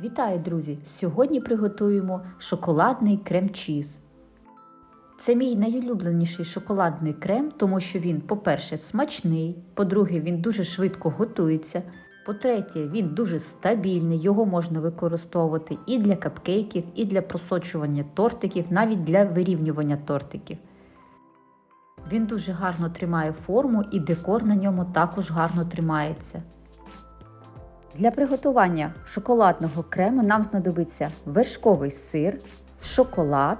Вітаю, друзі! Сьогодні приготуємо шоколадний крем-чіз. Це мій найулюбленіший шоколадний крем, тому що він, по-перше, смачний, по-друге, він дуже швидко готується. По-третє, він дуже стабільний, його можна використовувати і для капкейків, і для просочування тортиків, навіть для вирівнювання тортиків. Він дуже гарно тримає форму і декор на ньому також гарно тримається. Для приготування шоколадного крему нам знадобиться вершковий сир, шоколад,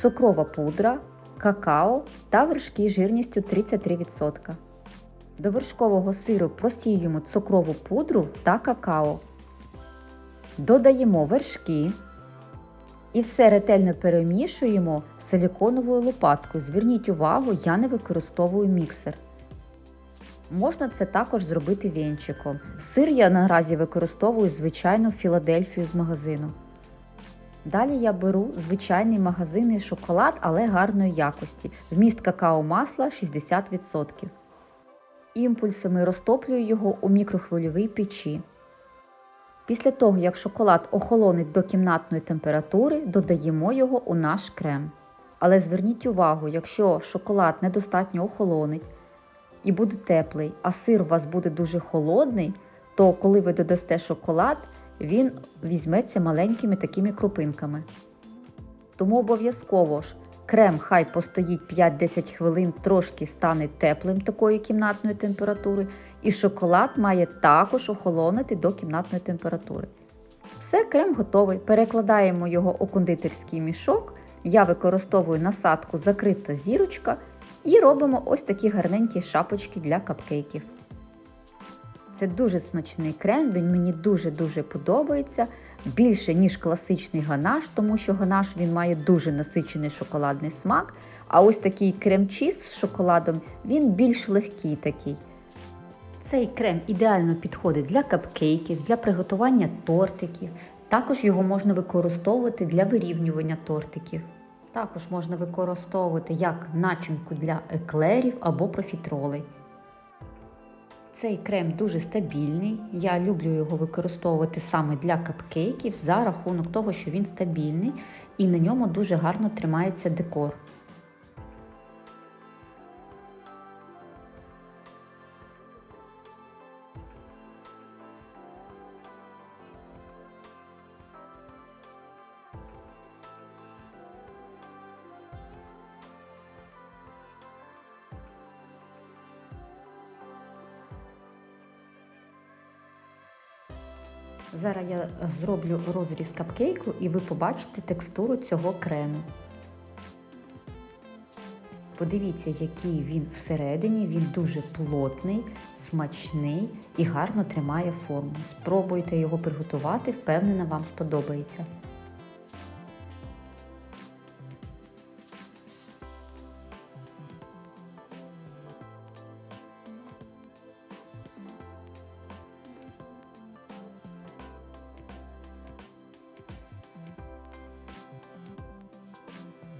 цукрова пудра, какао та вершки жирністю 33%. До вершкового сиру просіюємо цукрову пудру та какао. Додаємо вершки і все ретельно перемішуємо силіконовою лопаткою. Зверніть увагу, я не використовую міксер. Можна це також зробити вінчиком. Сир я наразі використовую звичайну Філадельфію з магазину. Далі я беру звичайний магазинний шоколад, але гарної якості. Вміст какао масла 60%. Імпульсами розтоплюю його у мікрохвильовій печі. Після того, як шоколад охолонить до кімнатної температури, додаємо його у наш крем. Але зверніть увагу, якщо шоколад недостатньо охолонить, і буде теплий, а сир у вас буде дуже холодний, то коли ви додасте шоколад, він візьметься маленькими такими крупинками. Тому обов'язково ж крем хай постоїть 5-10 хвилин, трошки стане теплим такої кімнатної температури, і шоколад має також охолонити до кімнатної температури. Все, крем готовий. Перекладаємо його у кондитерський мішок. Я використовую насадку закрита зірочка. І робимо ось такі гарненькі шапочки для капкейків. Це дуже смачний крем, він мені дуже-дуже подобається. Більше, ніж класичний ганаш, тому що ганаш він має дуже насичений шоколадний смак. А ось такий крем-чіз з шоколадом, він більш легкий такий. Цей крем ідеально підходить для капкейків, для приготування тортиків. Також його можна використовувати для вирівнювання тортиків. Також можна використовувати як начинку для еклерів або профітролей. Цей крем дуже стабільний. Я люблю його використовувати саме для капкейків за рахунок того, що він стабільний і на ньому дуже гарно тримається декор. Зараз я зроблю розріз капкейку і ви побачите текстуру цього крему. Подивіться, який він всередині, він дуже плотний, смачний і гарно тримає форму. Спробуйте його приготувати, впевнена, вам сподобається.